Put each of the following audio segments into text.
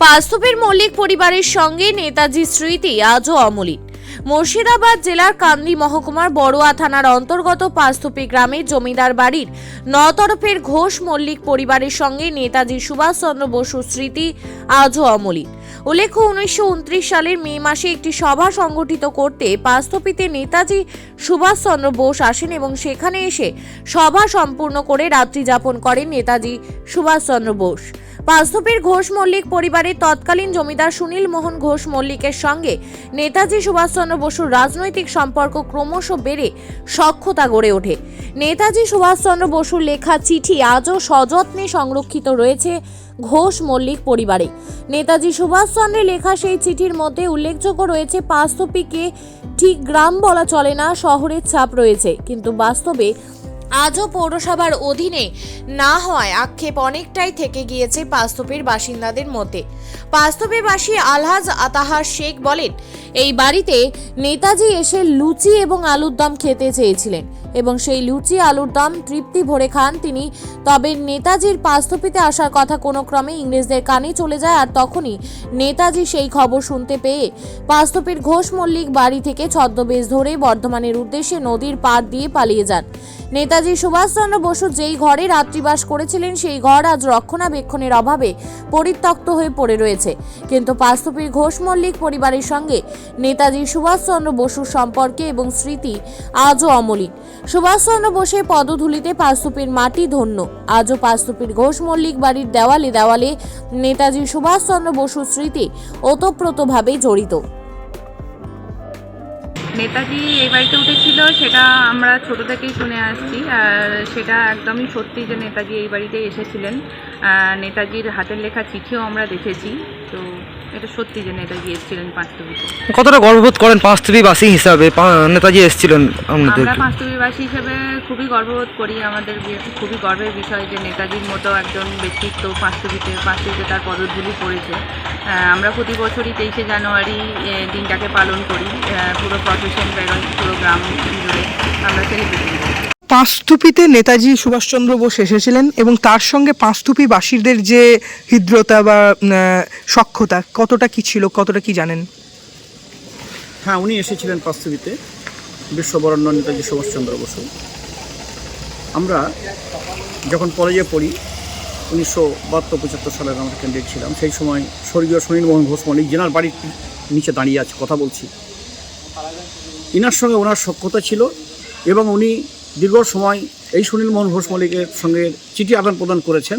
পাস্তবের মল্লিক পরিবারের সঙ্গে নেতাজি স্মৃতি আজও অমলিন মুর্শিদাবাদ জেলার কান্দি মহকুমার বড়ুয়া থানার অন্তর্গত পাস্তপি গ্রামের জমিদার বাড়ির নতরফের ঘোষ মল্লিক পরিবারের সঙ্গে নেতাজি সুভাষচন্দ্র বসুর স্মৃতি আজও অমলিন উল্লেখ্য, উনিশশো উনত্রিশ সালের মে মাসে একটি সভা সংগঠিত করতে পাস্তপিতে নেতাজি সুভাষচন্দ্র বোস আসেন এবং সেখানে এসে সভা সম্পূর্ণ করে রাত্রি যাপন করেন নেতাজি সুভাষচন্দ্র বোস। পাঁচধূপের ঘোষ মল্লিক পরিবারের তৎকালীন জমিদার সুনীল মোহন ঘোষ মল্লিকের সঙ্গে নেতাজি সুভাষচন্দ্র বসুর রাজনৈতিক সম্পর্ক ক্রমশ বেড়ে সক্ষতা গড়ে ওঠে। নেতাজি সুভাষচন্দ্র বসুর লেখা চিঠি আজও সযত্নে সংরক্ষিত রয়েছে ঘোষ মল্লিক পরিবারে। নেতাজি সুভাষচন্দ্রের লেখা সেই চিঠির মধ্যে উল্লেখযোগ্য রয়েছে পাস্তপিকে ঠিক গ্রাম বলা চলে না, শহরের ছাপ রয়েছে। কিন্তু বাস্তবে আজও পৌরসভার অধীনে না হওয়ায় আক্ষেপ অনেকটাই থেকে গিয়েছে পাস্তবের বাসিন্দাদের মধ্যে। পাস্তপেবাসী আলহাজ আতাহার শেখ বলেন, এই বাড়িতে নেতাজি এসে লুচি এবং আলুর দম খেতে চেয়েছিলেন। এবং সেই লুচি আলুর দম তৃপ্তি ভরে খান তিনি। তবে নেতাজির পাস্তপিতে আসার কথা কোনো ক্রমে ইংরেজদের কানে চলে যায় আর তখনই নেতাজি সেই খবর শুনতে পেয়ে পাস্তপের ঘোষ মল্লিক বাড়ি থেকে ছদ্মবেশ ধরে বর্ধমানের উদ্দেশ্যে নদীর পাড় দিয়ে পালিয়ে যান। নেতাজি সুভাষচন্দ্র বসু যেই ঘরে রাত্রিবাস করেছিলেন, সেই ঘর আজ রক্ষণাবেক্ষণের অভাবে পরিত্যক্ত হয়ে পড়ে রয়েছে। কিন্তু পাস্তপীর ঘোষ মল্লিক পরিবারের সঙ্গে নেতাজি সুভাষচন্দ্র বসুর সম্পর্কে এবং স্মৃতি আজও অমলিন। সুভাষচন্দ্র বোসের পদধূলিতে পাস্তপীর মাটি ধন্য। আজও পাস্তপীর ঘোষ মল্লিক বাড়ির দেওয়ালে দেওয়ালে নেতাজি সুভাষচন্দ্র বসুর স্মৃতি ওতপ্রোতভাবে জড়িত। নেতাজি এই বাড়িতে উঠেছিল, সেটা আমরা ছোট থেকেই শুনে আসছি, আর সেটা একদমই সত্যি যে নেতাজি এই বাড়িতে এসেছিলেন। নেতাজির হাতের লেখা চিঠিও আমরা দেখেছি, তো এটা সত্যি যে নেতাজি এসেছিলেন পাঁচটবিতে কতটা গর্ববোধ করেন পাঁচতৃবাসী হিসাবে? নেতাজি এসেছিলেন আপনাদের আমরা পাঁচটবিবাসী হিসেবে খুবই গর্ববোধ করি আমাদের খুবই গর্বের বিষয় যে নেতাজির মতো একজন ব্যক্তিত্ব পাঁচটবিতে পাঁচটবিতে তার পদধূলি পড়েছে আমরা প্রতি বছরই তেইশে জানুয়ারি দিনটাকে পালন করি। পুরো প্রফেশন বেরোয় পুরো গ্রাম জুড়ে আমরা সেলিব্রেশন করি। পাঁচথুপিতে নেতাজি সুভাষচন্দ্র বোস এসেছিলেন এবং তার সঙ্গে পাঁচথুপি বাসীদের যে হৃদ্রতা বা সক্ষতা কতটা কি ছিল, কতটা কি জানেন? হ্যাঁ উনি এসেছিলেন পাঁচথিবিতে বিশ্ববরণ্য নেতাজি সুভাষচন্দ্র বসু। আমরা যখন কলেজে পড়ি, উনিশশো বাহাত্তর, পঁচাত্তর সালের আমরা ক্যান্ডিডেট ছিলাম, সেই সময় স্বর্গীয় সুনীল মোহন ঘোষ মল্লিক জেনার বাড়ির নিচে দাঁড়িয়ে আছে, কথা বলছি। ইনার সঙ্গে ওনার সখ্যতা ছিল এবং উনি দীর্ঘ সময় এই সুনীল মোহন ঘোষ মল্লিকের সঙ্গে চিঠি আদান প্রদান করেছেন।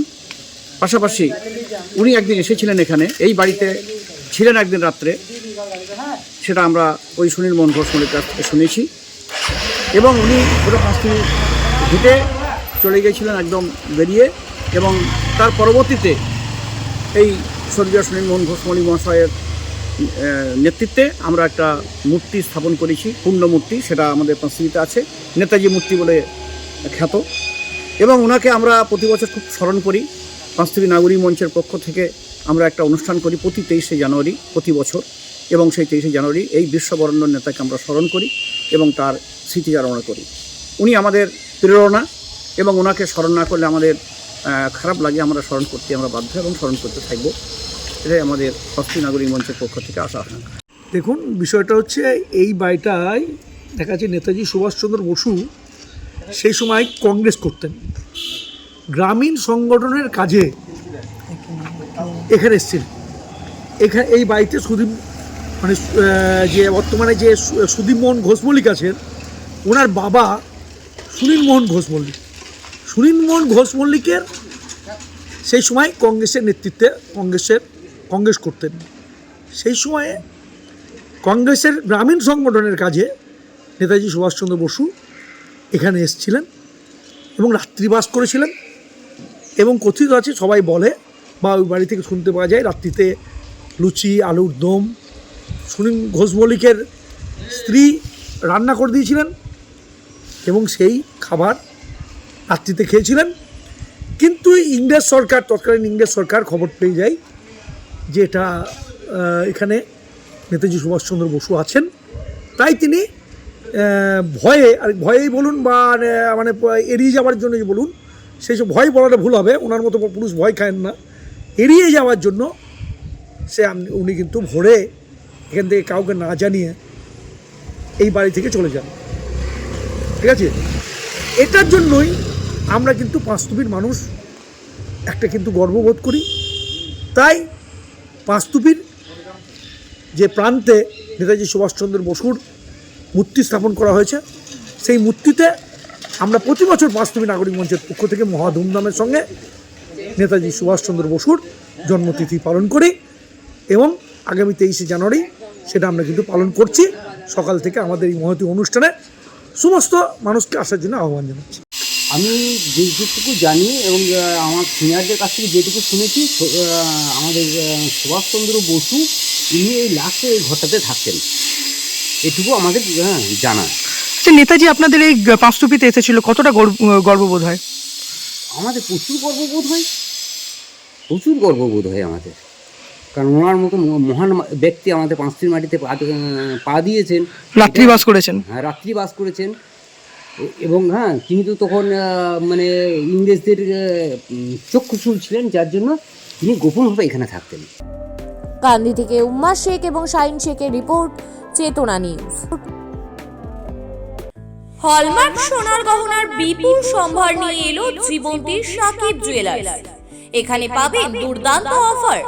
পাশাপাশি উনি একদিন এসেছিলেন এখানে, এই বাড়িতে ছিলেন একদিন রাত্রে। সেটা আমরা ওই সুনীল মোহন ঘোষ মল্লিক শুনেছি। এবং উনি পুরো পাঁচটি হেঁটে চলে গিয়েছিলেন একদম বেরিয়ে এবং তার পরবর্তীতে এই স্বর্গীয় সুনীল মোহন ঘোষ মল্লিক মহাশয়ের নেতৃত্বে আমরা একটা মূর্তি স্থাপন করেছি, পূর্ণ মূর্তি, সেটা আমাদের পাঁচটিতে আছে, নেতাজি মূর্তি বলে খ্যাত। এবং ওনাকে আমরা প্রতি বছর খুব স্মরণ করি। পাঁচটিভি নাগরিক মঞ্চের পক্ষ থেকে আমরা একটা অনুষ্ঠান করি প্রতি তেইশে জানুয়ারি, প্রতি বছর। এবং সেই তেইশে জানুয়ারি এই বিশ্ববরণ্য নেতাকে আমরা স্মরণ করি এবং তার স্মৃতিচারণা করি। উনি আমাদের প্রেরণা এবং ওনাকে স্মরণ না করলে আমাদের খারাপ লাগে, আমরা স্মরণ করতে আমরা বাধ্য এবং স্মরণ করতে থাকব। এটাই আমাদের হস্তি নাগরিক মঞ্চের পক্ষ থেকে আসা দেখুন, বিষয়টা হচ্ছে এই বাড়িটায় দেখা যাচ্ছে নেতাজি সুভাষচন্দ্র বসু সেই সময় কংগ্রেস করতেন। গ্রামীণ সংগঠনের কাজে এখানে এসেছিলেন এখানে এই বাড়িতে সুদীপ মানে যে বর্তমানে যে সুদীপ মোহন ঘোষ মল্লিক আছেন, ওনার বাবা সুনীল মোহন ঘোষ মল্লিক। সুনীল মোহন ঘোষ মল্লিকের সেই সময় কংগ্রেসের নেতৃত্বে, কংগ্রেসের কংগ্রেস করতেন। সেই সময়ে কংগ্রেসের গ্রামীণ সংগঠনের কাজে নেতাজি সুভাষচন্দ্র বসু এখানে এসেছিলেন এবং রাত্রিবাস করেছিলেন এবং কথিত আছে, সবাই বলে বা ওই বাড়ি থেকে শুনতে পাওয়া যায়, রাত্রিতে লুচি, আলুর দম, সুনীল ঘোষ মল্লিকের স্ত্রী রান্না করে দিয়েছিলেন এবং সেই খাবার রাত্রিতে খেয়েছিলেন। কিন্তু ইংরেজ সরকার, তৎকালীন ইংরেজ সরকার খবর পেয়ে যায় যে এটা এখানে নেতাজি সুভাষচন্দ্র বসু আছেন। তাই তিনি ভয়ে, আর ভয়েই বলুন বা মানে এড়িয়ে যাওয়ার জন্য যে বলুন, সেই সব ভয় বলাটা ভুল হবে, ওনার মতো পুরুষ ভয় খায় না। এড়িয়ে যাওয়ার জন্য সে উনি কিন্তু ভোরে এখান থেকে কাউকে না জানিয়ে এই বাড়ি থেকে চলে যান। ঠিক আছে? এটার জন্যই আমরা কিন্তু পাঁচতুপির মানুষ একটা কিন্তু গর্ববোধ করি। তাই পাঁচতুপির যে প্রান্তে নেতাজি সুভাষচন্দ্র বসুর মূর্তি স্থাপন করা হয়েছে, সেই মূর্তিতে আমরা প্রতি বছর পাঁচতুপি নাগরিক মঞ্চের পক্ষ থেকে মহা ধুমধামের সঙ্গে নেতাজি সুভাষচন্দ্র বসুর জন্মতিথি পালন করি এবং আগামী তেইশে জানুয়ারি সেটা আমরা কিন্তু পালন করছি। সকাল থেকে আমাদের এই মহতি অনুষ্ঠানে সমস্ত মানুষকে আসার জন্য আহ্বান জানাচ্ছি। আমি যেটুকু জানি এবং আমার সিনিয়রদের কাছ থেকে যেটুকু শুনেছি আমাদের সুভাষচন্দ্র বসু ইনি এই লাস্টে এই ঘরটাতে থাকতেন। এটুকু আমাদের হ্যাঁ, জানা। আচ্ছা নেতাজি আপনাদের এই পাঁচতুপিতে এসেছিল কতটা গর্ব- গর্ববোধ হয়? আমাদের প্রচুর গর্ববোধ হয়। প্রচুর গর্ববোধ হয় আমাদের। কারণ ওনার মতো মহান ব্যক্তি আমাদের পাঁচটির মাটিতে পা দিয়েছেন। রাত্রিবাস করেছেন। হ্যাঁ রাত্রিবাস করেছেন। এবং হ্যাঁ তিনি তো তখন মানে ইংরেজদের চক্ষুশূল ছিলেন যার জন্য তিনি গোপনভাবে এখানে থাকতেন। কান্দি থেকে উম্মা শেখ এবং শাহিন শেখের রিপোর্ট চেতনা নিউজ। হলমার্ক সোনার গহনার বিপুল সম্ভার নিয়ে এলো জীবন্তীর সাকিব জুয়েলার্স এখানে পাবেন দুর্দান্ত অফার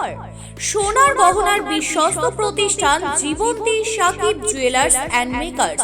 সোনার গহনার বিশ্বস্ত প্রতিষ্ঠান Jibanti Sakib jewellers and makers